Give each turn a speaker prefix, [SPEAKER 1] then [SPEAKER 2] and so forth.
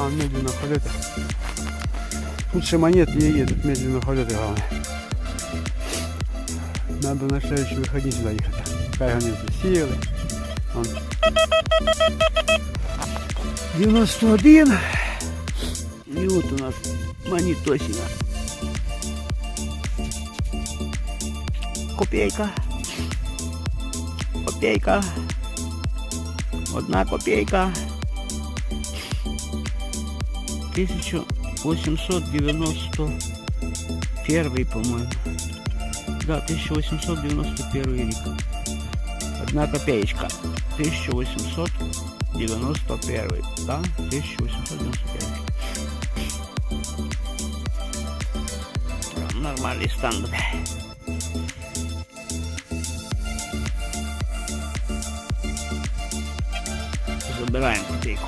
[SPEAKER 1] А, медленно ходити. Тут ще монет не є, тут медленно ходити головне. Надо на следующий виходні сюди їхати. Хай вони засіяли. Вон. 91. І от у нас монетосина. Копейка. Копейка. Одна копейка. 1891, по-моему. Да, 1891 рік. Одна копеечка. 1891. Да, 1891. Нормальний стан буде. Забираємо копейку.